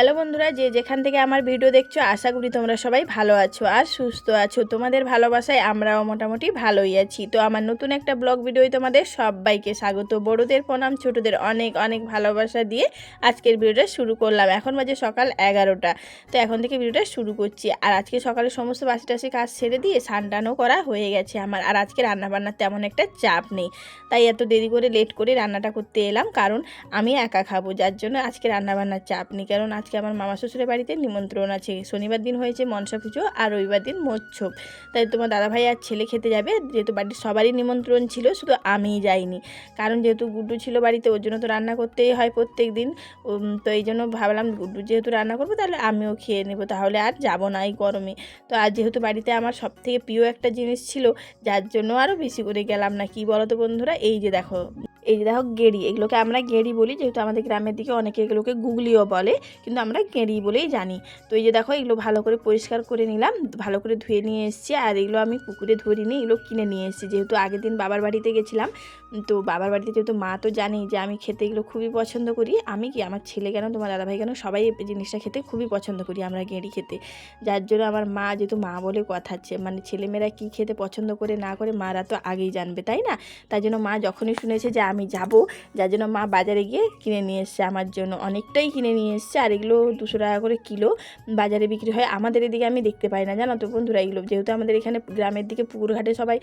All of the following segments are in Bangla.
হ্যালো বন্ধুরা, যে যেখান থেকে আমার ভিডিও দেখছ, আশা করি তোমরা সবাই ভালো আছো আর সুস্থ আছো। তোমাদের ভালোবাসায় আমরাও মোটামুটি ভালোই আছি। তো আমার নতুন একটা ব্লগ ভিডিওই তোমাদের সবাইকে স্বাগত। বড়দের প্রণাম, ছোটদের অনেক অনেক ভালোবাসা দিয়ে আজকের ভিডিওটা শুরু করলাম। এখন বাজে সকাল এগারোটা। তো এখন থেকে ভিডিওটা শুরু করছি। আর আজকে সকালে সমস্ত বাসি টাসি কাজ ছেড়ে দিয়ে স্নান করা হয়ে গেছে আমার। আর আজকে রান্নাবান্নার তেমন একটা চাপ নেই। তাই এত দেরি করে লেট করে রান্নাটা করতে এলাম। কারণ আমি একা খাব, যার জন্য আজকে রান্নাবান্নার চাপ নেই। কারণ আজকে আমার মামা শ্বশুরের বাড়িতে নিমন্ত্রণ আছে। শনিবার দিন হয়েছে মনসা পুজো আর রবিবার দিন মোচ্ছব তাই তোমার দাদাভাই আর ছেলে খেতে যাবে, যেহেতু বাড়ির সবারই নিমন্ত্রণ ছিল, শুধু আমিই যাইনি। কারণ যেহেতু গুড্ডু ছিল বাড়িতে, ওর জন্য তো রান্না করতেই হয় প্রত্যেক দিন তো এই জন্য ভাবলাম গুড্ডু যেহেতু রান্না করব, তাহলে আমিও খেয়ে নেব। তাহলে আর যাব না এই গরমে। তো আর যেহেতু বাড়িতে আমার সব থেকে প্রিয় একটা জিনিস ছিল, যার জন্য আরও বেশি করে গেলাম না। কি বলো তো বন্ধুরা? এই যে দেখো, এই যে দেখো গেড়ি। এগুলোকে আমরা গেড়ি বলি, যেহেতু আমাদের গ্রামের দিকে অনেকে এগুলোকে গুগলিও বলে। কিন্তু আমরা গেড়ি বলেই জানি। তো এই যে দেখো, এগুলো ভালো করে পরিষ্কার করে নিলাম, ভালো করে ধুয়ে নিয়ে এসেছি, আর এগুলো আমি পুকুরে ধরিনি এগুলো কিনে নিয়ে এসেছি। যেহেতু আগের দিন বাবার বাড়িতে গেছিলাম, তো বাবার বাড়িতে যেহেতু মা তো জানি যে আমি খেতে এগুলো খুবই পছন্দ করি, আমি কি আমার ছেলে কেন, তোমার দাদাভাই কেন, সবাই এই জিনিসটা খেতে খুবই পছন্দ করি আমরা গেঁড়ি খেতে। যার জন্য আমার মা যেহেতু মা বলে কথা আছে মানে ছেলেমেয়েরা কী খেতে পছন্দ করে না করে মারা তো আগেই জানবে, তাই না? তাই জন্য মা যখনই শুনেছে যে আমি যাব, যার জন্য মা বাজারে গিয়ে কিনে নিয়ে এসছে আমার জন্য। অনেকটাই কিনে নিয়ে এসছে, আর এগুলো দুশো টাকা করে কিলো বাজারে বিক্রি হয়। আমাদের এদিকে আমি দেখতে পাই না, জানো তো বন্ধুরা এগুলো। যেহেতু আমাদের এখানে গ্রামের দিকে পুকুর ঘাটে সবাই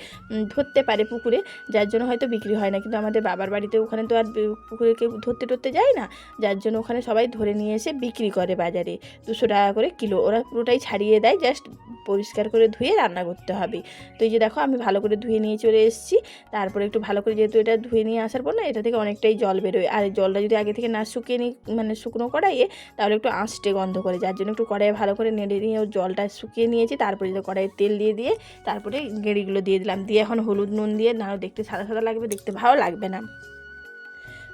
ধরতে পারে পুকুরে, যার জন্য হয়তো বিক্রি হয় না। কিন্তু আমাদের বাবার বাড়িতে ওখানে তো আর পুকুরে কেউ ধরতে টরতে যায় না। যার জন্য ওখানে সবাই ধরে নিয়ে এসে বিক্রি করে বাজারে দুশো টাকা করে কিলো। ওরা পুরোটাই ছাড়িয়ে দেয়, জাস্ট পরিষ্কার করে ধুয়ে রান্না করতে হবে। তো এই যে দেখো, আমি ভালো করে ধুয়ে নিয়ে চলে এসেছি। তারপরে একটু ভালো করে যেহেতু এটা ধুয়ে নিয়ে আসার পর না, এটা থেকে অনেকটাই জল বেরোয়। আর জলটা যদি আগে থেকে না শুকিয়ে নিই মানে শুকনো কড়াইয়ে তাহলে একটু আঁচটে গন্ধ করে, যার জন্য একটু কড়াইয়ে ভালো করে নেড়ে নিয়ে জলটা শুকিয়ে নিয়েছি, তারপরে যদি কড়াইয়ে তেল দিয়ে দিয়ে তারপরে গেঁড়িগুলো দিয়ে দিলাম। দিয়ে এখন হলুদ নুন দিয়ে না দেখতে সাদা সাদা লাগবে, দেখতে ভালো লাগবে না।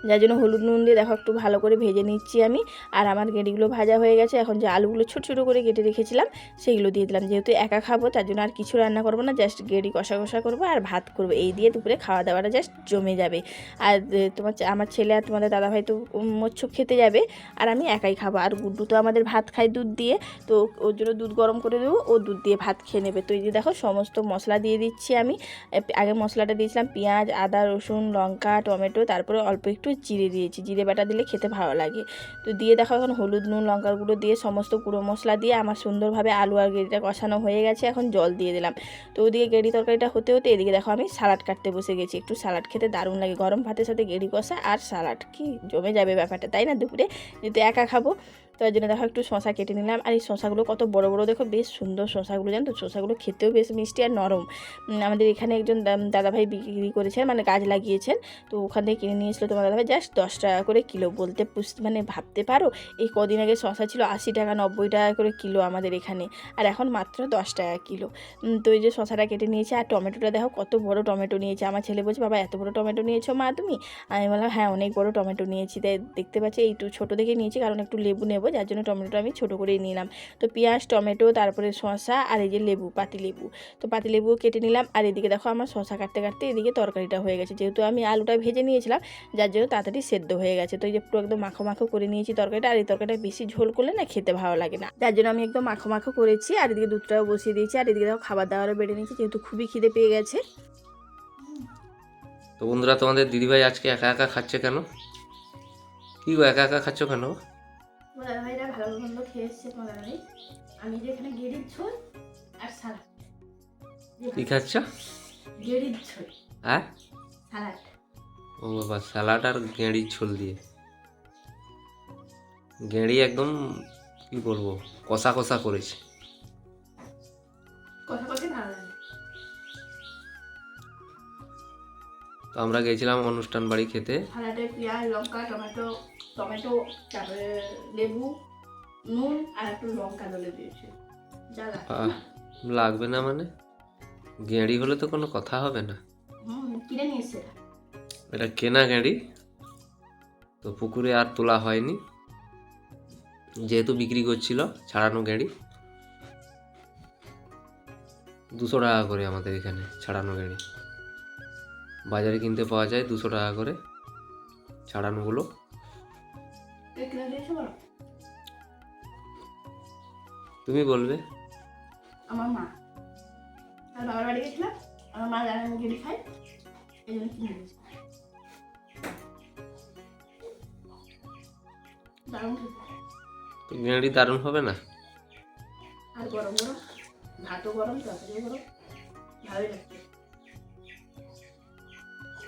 যার জন্য হলুদ নুন দিয়ে দেখো একটু ভালো করে ভেজে নিচ্ছি আমি। আর আমার গেঁড়িগুলো ভাজা হয়ে গেছে এখন যে আলুগুলো ছোটো ছোটো করে কেটে রেখেছিলাম সেইগুলো দিয়ে দিলাম। যেহেতু একা খাব তার জন্য আর কিছু রান্না করব না জাস্ট গেঁড়ি কষা কষা করব আর ভাত করব। এই দিয়ে দুপুরে খাওয়া দাওয়াটা জাস্ট জমে যাবে। আর তোমার আমার ছেলে আর তোমাদের দাদাভাই তো উম, মচ্ছব খেতে যাবে আর আমি একাই খাব। আর গুড্ডু তো আমাদের ভাত খায় দুধ দিয়ে তো ওর জন্য দুধ গরম করে দেবো ও দুধ দিয়ে ভাত খেয়ে নেবে। তো এই যে দেখো সমস্ত মশলা দিয়ে দিচ্ছি আমি। আগে মশলাটা দিয়েছিলাম পেঁয়াজ আদা রসুন লঙ্কা টমেটো তারপরে অল্প একটু জিরে দিয়েছি। জিরে বাটা দিলে খেতে ভালো লাগে। তো দিয়ে দেখো এখন হলুদ নুন, লঙ্কার গুঁড়ো দিয়ে সমস্ত গুঁড়ো মশলা দিয়ে আমার সুন্দরভাবে আলু আর গেড়িটা কষানো হয়ে গেছে। এখন জল দিয়ে দিলাম। তো ওদিকে গেড়ি তরকারিটা হতে হতে এদিকে দেখো আমি সালাড কাটতে বসে গেছি। একটু সালাড খেতে দারুণ লাগে। গরম ভাতের সাথে গেড়ি কষা আর সালাড। কি জমে যাবে ব্যাপারটা, তাই না দুপুরে? যেহেতু একা খাব। তো ওই জন্য দেখো একটু শশা কেটে নিলাম। আর এই শশাগুলো কত বড় বড়, দেখো বেশ সুন্দর শশাগুলো জানো তো? শশাগুলো খেতেও বেশ মিষ্টি আর নরম। আমাদের এখানে একজন দাদাভাই বিক্রি করেছেন মানে গাছ লাগিয়েছেন। তো ওখান থেকে কিনে নিয়ে এসলো তোমার দাদাভাই। জাস্ট দশ টাকা করে কিলো বলতে মানে ভাবতে পারো? এই কদিন আগে শশা ছিল আশি টাকা, নব্বই টাকা করে কিলো আমাদের এখানে। আর এখন মাত্র দশ টাকা কিলো। তো এই যে শশাটা কেটে নিয়েছে, আর টমেটোটা দেখো কত বড় টমেটো নিয়েছে। আমার ছেলে বলছে, বাবা, এত বড় টমেটো নিয়েছো মা তুমি? আমি বললাম হ্যাঁ অনেক বড় টমেটো নিয়েছি। তাই দেখতে পাচ্ছি একটু ছোটো দেখে নিয়েছি, কারণ একটু লেবু নেব। যার জন্য টমেটোটা আমি ছোটো করেই নিলাম। তো পেঁয়াজ, টমেটো, তারপরে শসা আর এই যে লেবু পাতি লেবু তো পাতি লেবু কেটে নিলাম। আর এদিকে দেখো আমার শসা কাটতে কাটতে এদিকে তরকারিটা হয়ে গেছে। যেহেতু আমি আলুটা ভেজে নিয়েছিলাম, যার জন্য তাড়াতাড়ি সেদ্ধ হয়ে গেছে। তো এই যে পুরো একদম মাখো মাখো করে নিয়েছি তরকারিটা। আর এই তরকারিটা বেশি ঝোল করলে না খেতে ভালো লাগে না। যার জন্য আমি একদম মাখো মাখো করেছি। আর এদিকে দুধটাও বসিয়ে দিয়েছি। আর এদিকে দেখো খাবার দাবারও বেড়ে নিয়েছি, যেহেতু খুবই খিদে পেয়ে গেছে। তো বন্ধুরা, তোমাদের দিদিভাই আজকে একা একা খাচ্ছে কেন? কি গো, একা একা খাচ্ছ কেন? তোমার ভাইরা ভালো মন্দ খেয়ে এসছে তোমার আমি যে এখানে গেড়ির ঝোল আর সালাড কি খাচ্ছ? গেড়ির ঝোল। হ্যাঁ? সালাড ও বাবা স্যালাড আর গেঁড়ির ঝোল দিয়ে। গেঁড়ি একদম কি বলব কষা কষা করেছে। তো আমরা গেছিলাম অনুষ্ঠান বাড়ি খেতে। পেঁয়াজ লঙ্কা টমেটো টমেটো তারপরে লেবু নুন আর একটু লঙ্কা দলে দিয়েছে। যা লাগবে না মানে? গেঁড়ি হলে তো কোনো কথা হবে না। কিনে নিয়ে এসছে এটা। কেনা গেঁড়ি তো পুকুরে আর তোলা হয়নি। যেহেতু বিক্রি করছিল ছাড়ানো গেঁড়ি দুশো টাকা করে আমাদের এখানে ছাড়ানো গেঁড়ি বাজারে কিনতে পাওয়া যায় দুশো টাকা করে ছাড়ানোগুলো। তুমি বলবে। আমার মা। আর বাবার বাড়ি গেছিলাম। আমার মা জানে আমি গেড়ি খাই এই জন্য কিনে দিয়েছি। দারুণ দারুণ হবে না? আর গরম গরম। ভাতও গরম তরকারিও গরম। ভালোই লাগছে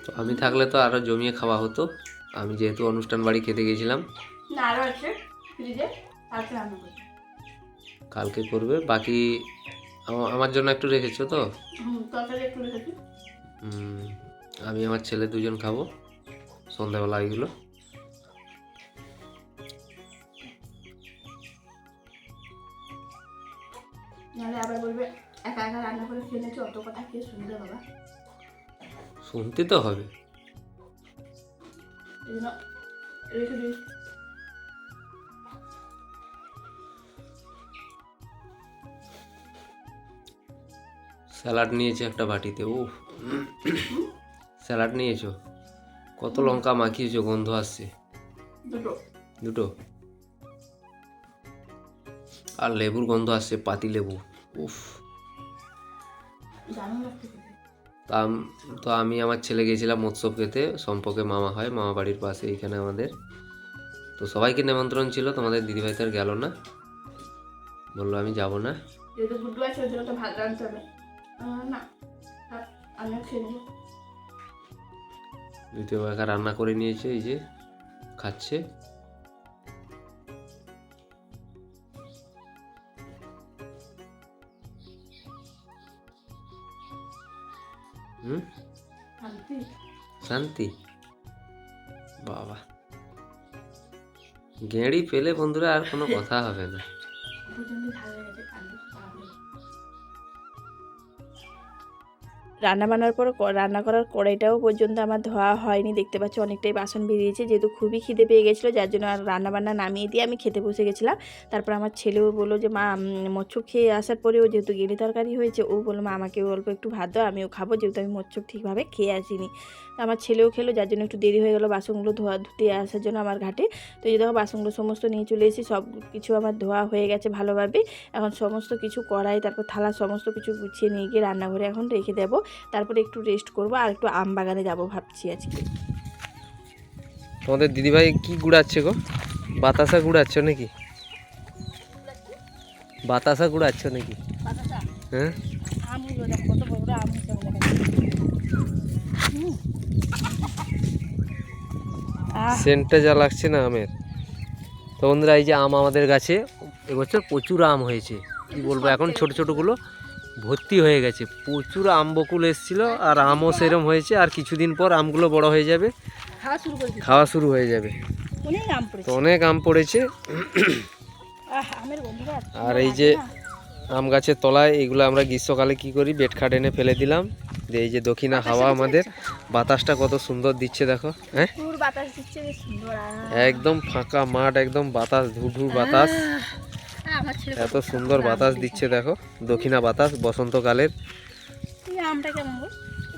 তো আমি থাকলে তো আরও জমিয়ে খাওয়া হতো। আমি যেহেতু অনুষ্ঠান বাড়ি খেতে গেছিলাম না আরও আছে। ফ্রিজে কালকে রান্না করব কালকে করবে বাকি আমা- আমার জন্য একটু রেখেছো তো? হুম তরকারি একটু রেখেছি। হুম, আমি আমার ছেলে দুজন খাব সন্ধ্যাবেলা এগুলো। নাহলে আবার বলবে একা একা রান্না করে খেয়ে অত কথা কে শুনবে বাবা? শুনতে তো হবে। রেখে দিই। স্যালাড নিয়েছে একটা বাটিতে ও স্যালাড নিয়েছো? কত লঙ্কা মাখিয়েছো গন্ধ আসছে। দুটো। আর লেবুর গন্ধ আসছে পাতি লেবু। উফ। তা তো আমি আমার ছেলে গেছিলাম উৎসব খেতে সম্পর্কে মামা হয় মামা বাড়ির পাশে এইখানে আমাদের। তো সবাইকে নেমন্ত্রণ ছিল তোমাদের দিদিভাই তো আর গেল না। বলল আমি যাব না। না। থাক, খেয়ে নেব। দ্বিতীয় একা রান্না করে নিয়েছে এই যে খাচ্ছে। হুম? শান্তি? শান্তি? বাবা। গেঁড়ি পেলে বন্ধুরা আর কোনো কথা হবে না। রান্না বান্নার পর রান্না করার কড়াইটাও পর্যন্ত আমার ধোয়া হয়নি। দেখতে পাচ্ছি অনেকটাই বাসন বেরিয়েছে যেহেতু খুবই খিদে পেয়ে গেছিল যার জন্য আর রান্না বান্না নামিয়ে দিয়ে আমি খেতে বসে গেছিলাম। তারপর আমার ছেলেও বলল যে মা উম, খেয়ে আসার পরেও যেহেতু গেলি তরকারি হয়েছে ও বলল মা আমাকে অল্প একটু ভাত দাও আমিও খাব যেহেতু আমি মচ্ছপ ঠিকভাবে খেয়ে আসিনি। আমার ছেলেও খেলো যার জন্য একটু দেরি হয়ে গেলো বাসনগুলো ধোয়া ধুতে আসার জন্য আমার ঘাটে। তো এই দেখো বাসনগুলো সমস্ত নিয়ে চলে এসেছি সব কিছু আমার ধোয়া হয়ে গেছে ভালোভাবে। এখন সমস্ত কিছু কড়াই তারপর থালা সমস্ত কিছু গুছিয়ে নিয়ে গিয়ে রান্নাঘরে এখন রেখে দেবো। তারপরে একটু রেস্ট করব আর একটু আম বাগানে যাব ভাবছি আজকে। তোমাদের দিদিভাই কি গুড়াচ্ছে গো? বাতাসা গুড়াচ্ছ নাকি? বাতাসা গুড়াচ্ছ নাকি? বাতাসা? হ্যাঁ? আমগুলো দেখ কত বড় বড় আম হচ্ছে আমাদের কাছে। আহ সেন্টটা যা লাগছে না আমের। তো বন্ধুরা এই যে আম আমাদের গাছে এবছর প্রচুর আম হয়েছে। কি বলব এখন ছোট ছোটগুলো ভর্তি হয়ে গেছে। প্রচুর আম বকুল এসেছিল আর আমও সেরম হয়েছে আর কিছুদিন পর আমগুলো বড় হয়ে যাবে। খাওয়া শুরু হয়ে যাবে। অনেক আম তো পড়েছে অনেক আম পড়েছে। আর এই যে আম গাছের তলায় এগুলো আমরা গ্রীষ্মকালে কি করি? বেড খাট এনে ফেলে দিলাম। যে এই যে দক্ষিণা হাওয়া আমাদের বাতাসটা কত সুন্দর দিচ্ছে দেখো হ্যাঁ। একদম ফাঁকা মাঠ একদম বাতাস ধুধু বাতাস। এত সুন্দর বাতাস দিচ্ছে দেখো দক্ষিণা বাতাস বসন্তকালের।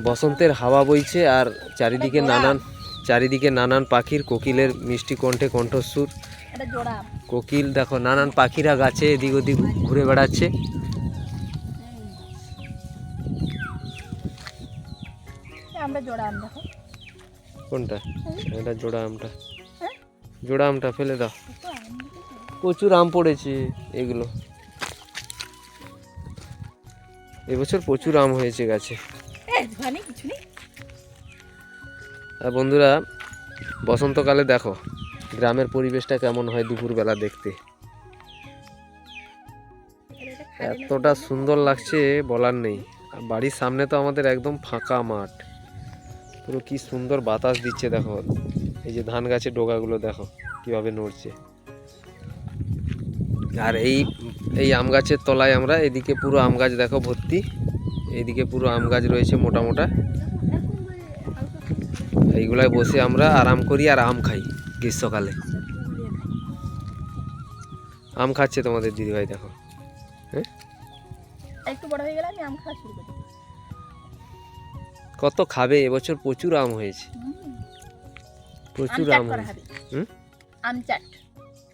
বসন্তের হাওয়া বইছে আর চারিদিকে নানান চারিদিকে নানান পাখির কোকিলের মিষ্টি কণ্ঠে কণ্ঠস্বর। কোকিল দেখো নানান পাখিরা গাছে এদিক ওদিক ঘুরে বেড়াচ্ছে। জোড়া আম দেখো। কোনটা? এটা জোড়া আমটা। হ্যাঁ? জোড়া আমটা ফেলে দাও? প্রচুর আম পড়েছে এগুলো। এবছর প্রচুর আম হয়েছে গাছে। আর বন্ধুরা বসন্তকালে দেখো গ্রামের পরিবেশটা কেমন হয় দুপুরবেলা দেখতে। এতটা সুন্দর লাগছে বলার নেই। আর বাড়ির সামনে তো আমাদের একদম ফাঁকা মাঠ। পুরো কি সুন্দর বাতাস দিচ্ছে দেখো। এই যে ধান গাছের ডোগাগুলো দেখো, কীভাবে নড়ছে। আর এই এই আম গাছের তলায় আমরা, এদিকে পুরো আম গাছ দেখো ভর্তি। এইদিকে পুরো আম গাছ রয়েছে মোটা মোটা। এইগুলায় বসে আমরা আরাম করি আর আম খাই গ্রীষ্মকালে। আম খাচ্ছে তোমাদের দিদিভাই, দেখো। হ্যাঁ? একটু বড় হয়ে গেলে আমি আম খাওয়া শুরু করি। কত খাবে? এবছর প্রচুর আম হয়েছে। প্রচুর আম হয়েছে। হুম? আম চাট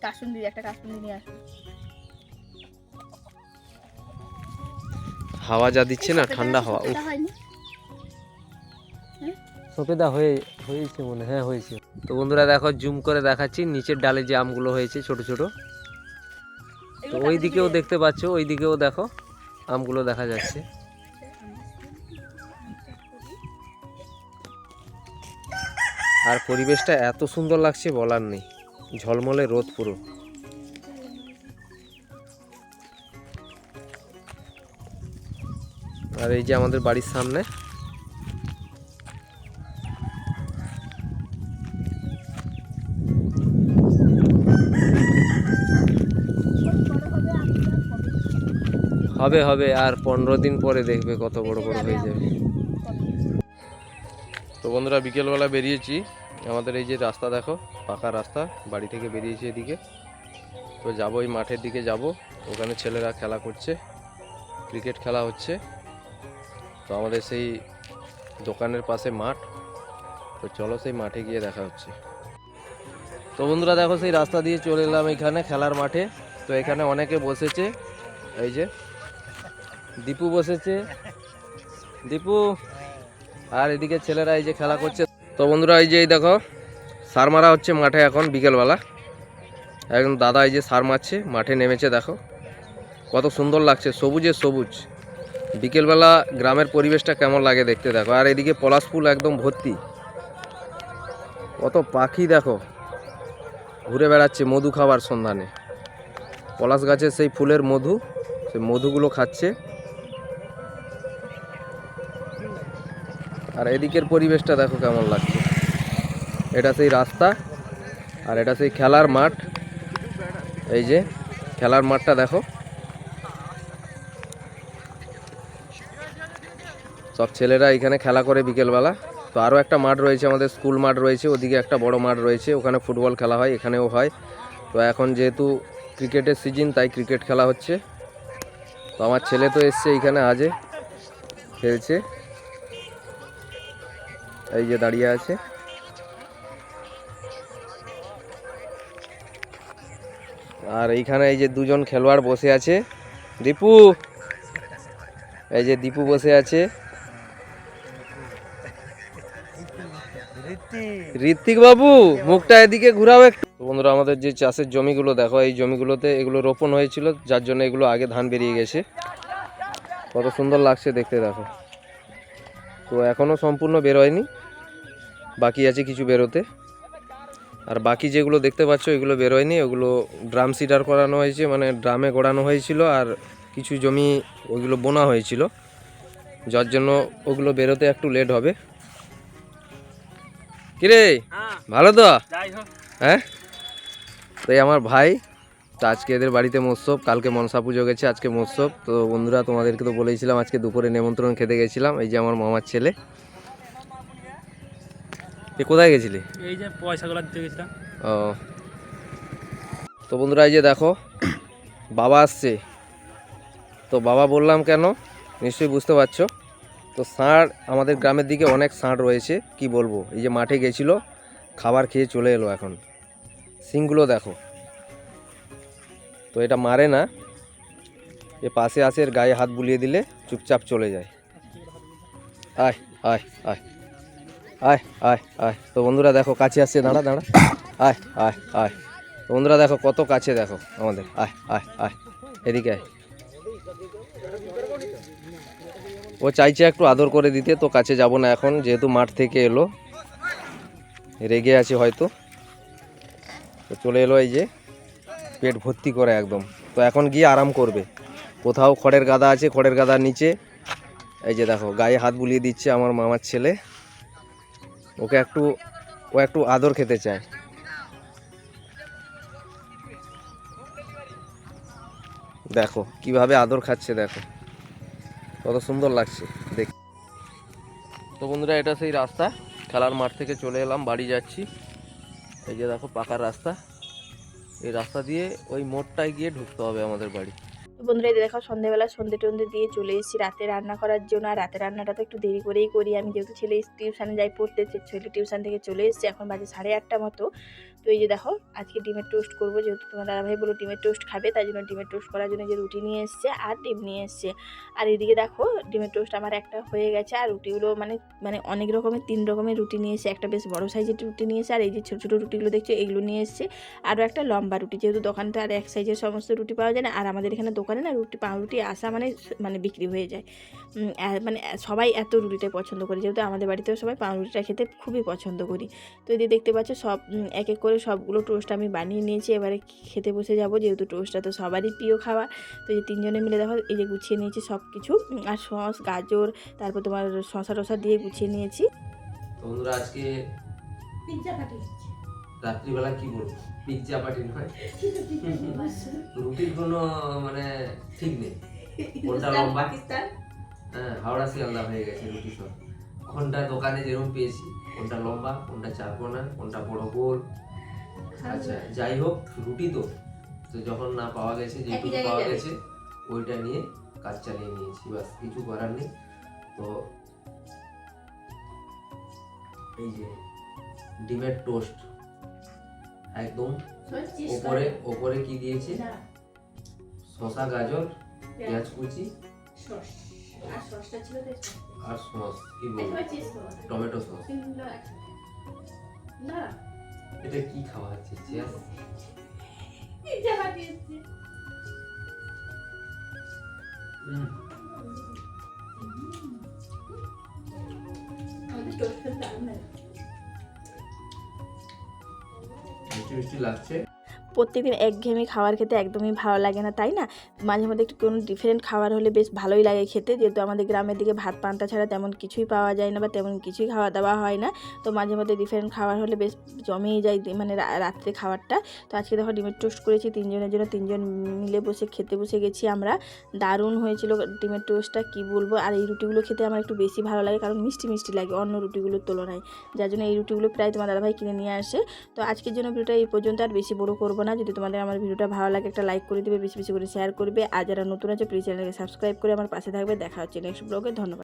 কাসুন্দি একটা কাসুন্দি নিয়ে আসবে। হাওয়া যা দিচ্ছে না ঠান্ডা হাওয়া উফ। সফেদা হয়ে হয়েছে মনে হয়, হ্যাঁ হয়েছে। তো বন্ধুরা দেখো জুম করে দেখাচ্ছি। নিচের ডালে যে আমগুলো হয়েছে ছোট ছোট। তো ওই দিকেও দেখতে পাচ্ছ ওই দিকেও দেখো আমগুলো দেখা যাচ্ছে। আর পরিবেশটা এত সুন্দর লাগছে বলার নেই। ঝলমলে রোদ পুরো। আর এই যে আমাদের বাড়ির সামনে। হবে হবে, আর পনেরো দিন পরে দেখবে কত বড় বড় হয়ে যাবে। তো বন্ধুরা, বিকেলবেলা বেরিয়েছি। আমাদের এই যে রাস্তা দেখো, পাকা রাস্তা, বাড়ি থেকে বেরিয়েছি এদিকে। তো যাব ওই মাঠের দিকে যাব। ওখানে ছেলেরা খেলা করছে, ক্রিকেট খেলা হচ্ছে। তো আমাদের সেই দোকানের পাশে মাঠ। তো চলো সেই মাঠে গিয়ে দেখা হচ্ছে। তো বন্ধুরা, দেখো সেই রাস্তা দিয়ে চলে এলাম এখানে খেলার মাঠে। তো এখানে অনেকে বসেছে। এই যে, দীপু বসেছে। দীপু আর এদিকে ছেলেরা এই যে খেলা করছে। তো বন্ধুরা, এই যে এই দেখো সার মারা হচ্ছে মাঠে এখন বিকেলবেলা। একদম দাদা এই যে সার মারছে, মাঠে নেমেছে, দেখো। কত সুন্দর লাগছে, সবুজে সবুজ। বিকেলবেলা গ্রামের পরিবেশটা কেমন লাগে দেখতে, দেখো। আর এদিকে পলাশ ফুল একদম ভর্তি। কত পাখি, দেখো। ঘুরে বেড়াচ্ছে মধু খাবার সন্ধানে। পলাশ গাছের সেই ফুলের মধু, সেই মধুগুলো খাচ্ছে। আর এদিকের পরিবেশটা দেখো কেমন লাগছে। এটা সেই রাস্তা, আর এটা সেই খেলার মাঠ। এই যে, খেলার মাঠটা দেখো। সব ছেলেরা এখানে খেলা করে বিকেলবেলা। তো আরও একটা মাঠ রয়েছে, আমাদের স্কুল মাঠ রয়েছে, ওদিকে একটা বড় মাঠ রয়েছে, ওখানে ফুটবল খেলা হয়, এখানেও হয়। তো এখন যেহেতু ক্রিকেটের সিজন, তাই ক্রিকেট খেলা হচ্ছে। তো আমার ছেলে তো এসছে এইখানে আজে, খেলছে। এই যে দাঁড়িয়ে আছে। আর এইখানে এই যে দুজন খেলোয়াড় বসে আছে। দীপু, এই যে দীপু বসে আছে। ঋত্বিক বাবু, মুখটা এদিকে ঘুরাও একটু। বন্ধুরা, আমাদের যে চাষের জমিগুলো, দেখো এই জমিগুলোতে এগুলো রোপণ হয়েছিল, যার জন্য এগুলো আগে ধান বেরিয়ে গেছে। কত সুন্দর লাগছে দেখতে, দেখো। তো এখনও সম্পূর্ণ বেরোয়নি বাকি আছে কিছু বেরোতে। আর বাকি যেগুলো দেখতে পাচ্ছ এগুলো বেরোয়নি ওগুলো ড্রাম সিডার করানো হয়েছে মানে ড্রামে গড়ানো হয়েছিল আর কিছু জমি ওইগুলো বোনা হয়েছিল। যার জন্য ওগুলো বেরোতে একটু লেট হবে। কিরে? ভালো তো? হ্যাঁ? তাই আমার ভাই তো আজকে এদের বাড়িতে মৎসব কালকে মনসা পুজো গেছে আজকে মৎসব তো বন্ধুরা তোমাদেরকে তো বলেছিলাম আজকে দুপুরে নেমন্ত্রণ খেতে গেছিলাম এই যে আমার মামার ছেলে। কোথায় গেছিলি? এই যে পয়সাগুলো দিতে গেছিলাম। ও। তো বন্ধুরা এই যে দেখো বাবা আসছে। তো বাবা বললাম কেন? নিশ্চয়ই বুঝতে পারছ? তো ষাঁড় আমাদের গ্রামের দিকে অনেক ষাঁড় রয়েছে কি বলব? এই যে মাঠে গেছিল খাবার খেয়ে চলে এলো এখন। সিংগুলো দেখো। তো এটা মারে না। এ পাশে আসে এর গায়ে হাত বুলিয়ে দিলে চুপচাপ চলে যায়। আয় আয় আয়। আয় আয় আয়। তো বন্ধুরা দেখো, কাছে আসছে দাঁড়া দাঁড়া। আয় আয় আয়। তো বন্ধুরা দেখো, কত কাছে দেখো আমাদের। আয় আয় আয়। এদিকে আয়। ও চাইছে একটু আদর করে দিতে, তো কাছে যাব না এখন, যেহেতু মাঠ থেকে এলো। রেগে আছে হয়তো। তো চলে এলো এই যে। পেট ভর্তি করে একদম। তো এখন গিয়ে আরাম করবে। কোথাও খড়ের গাদা আছে, খড়ের গাদার নিচে। এই যে দেখো, গায়ে হাত বুলিয়ে দিচ্ছে আমার মামার ছেলে। ওকে একটু, ও একটু আদর খেতে চায়। দেখো, কীভাবে আদর খাচ্ছে, দেখো। কত সুন্দর লাগছে, দেখ। তো বন্ধুরা, এটা সেই রাস্তা। খেলার মাঠ থেকে চলে এলাম, বাড়ি যাচ্ছি। এই যে দেখো পাকার রাস্তা। এই রাস্তা দিয়ে ওই মোড়টায় গিয়ে ঢুকতে হবে আমাদের বাড়ি। বন্ধুরা, এই দেখো সন্ধেবেলা সন্ধে টন্ধে দিয়ে চলে এসেছি রাতে রান্না করার জন্য। আর রাতে রান্নাটা তো একটু দেরি করেই করি। আমি যেহেতু ছেলে টিউশানে যাই, পড়তে ছেলে টিউশান থেকে চলে এসেছি। এখন বাজে সাড়ে আটটা মতো। তো এই যে দেখো, আজকে ডিমের টোস্ট করব, যেহেতু তোমার দাদাভাই বলো ডিমের টোস্ট খাবে, তাই জন্য ডিমের টোস্ট করার জন্য যে রুটি নিয়ে এসছে আর ডিম নিয়ে এসছে। আর এদিকে দেখো, ডিমের টোস্ট আমার একটা হয়ে গেছে, আর রুটিগুলো মানে মানে অনেক রকমের, তিন রকমের রুটি নিয়ে এসে একটা বেশ বড় সাইজের রুটি নিয়ে এসে আর এই যে ছোটো ছোটো রুটিগুলো দেখছ এগুলো নিয়ে এসছে। আরও একটা লম্বা রুটি, যেহেতু দোকানটা আর এক সাইজের সমস্ত রুটি পাওয়া যায় না, আর আমাদের এখানে দোকানে না রুটি, পাউরুটি আসা মানে মানে বিক্রি হয়ে যায়। মানে সবাই এত রুটিটাই পছন্দ করে, যেহেতু আমাদের বাড়িতেও সবাই পাউরুটিটা খেতে খুবই পছন্দ করি। তো যে দেখতে পাচ্ছ সব এক এক করে সবগুলো টোস্ট আমি বানিয়ে নিয়েছি। এবারে খেতে বসে যাব যেহেতু টোস্টটা তো সবারই প্রিয় খাবার। তো এই যে তিনজনে মিলে দেখো এই যে গুছিয়ে নিয়েছি সব কিছু আর সস গাজর তারপর তোমার শশা টশা দিয়ে গুছিয়ে নিয়েছি। বন্ধুরা আজকে রাত্রিবেলা কি বলব? পিৎজা পার্টি নয়। রুটির কোনো মানে ঠিক নেই। কোনটা লম্বা? হ্যাঁ হাওড়া শিয়ালদা হয়ে গেছে রুটি সব। কোনটা দোকানে যেরকম পেয়েছি কোনটা লম্বা কোনটা চারকোনা কোনটা বড় গোল আচ্ছা যাই হোক রুটি তো। তো যখন না পাওয়া গেছে যেটুকু পাওয়া গেছে ওইটা নিয়ে কাজ চালিয়ে নিয়েছি বাস। কিছু করার নেই। তো এই যে ডিমের টোস্ট। একদম ওপরে ওপরে কি দিয়েছে? শসা গাজর পেঁয়াজ। কুচি। আর সস কি বলব? Tomato sauce. এটা কি খাওয়া হচ্ছে? হুম। মিষ্টি মিষ্টি লাগছে? প্রত্যেকদিন একঘেয়েমি খাবার খেতে একদমই ভালো লাগে না, তাই না? মাঝে মধ্যে একটু কোনো ডিফারেন্ট খাবার হলে বেশ ভালোই লাগে খেতে, যেহেতু আমাদের গ্রামের দিকে ভাত পান্তা ছাড়া তেমন কিছুই পাওয়া যায় না বা তেমন কিছুই খাওয়া দাওয়া হয় না। তো মাঝে মধ্যে ডিফারেন্ট খাবার হলে বেশ জমেই যায় মানে রাত্রে খাবারটা। তো আজকে দেখো ডিমের টোস্ট করেছি, তিনজনের জন্য তিনজন মিলে বসে খেতে বসে গেছি আমরা। দারুণ হয়েছিল ডিমের টোস্টটা, কি বলব? আর এই রুটিগুলো খেতে আমার একটু বেশি ভালো লাগে, কারণ মিষ্টি মিষ্টি লাগে অন্য রুটিগুলোর তুলনায়। যার জন্য এই রুটিগুলো প্রায় তোমার দাদাভাই কিনে নিয়ে আসে। তো আজকের জন্য ভিডিওটা এই পর্যন্ত, আর বেশি বড় করব না, যদি তোমাদের আমার ভিডিওটা ভালো লাগে, একটা লাইক করে দেবে, বেশি বেশি করে শেয়ার করবে। আর যারা নতুন আছে প্লিজ চ্যানেলকে সাবস্ক্রাইব করে আমার পাশে থাকবে। দেখা হচ্ছে নেক্সট ব্লগে ধন্যবাদ।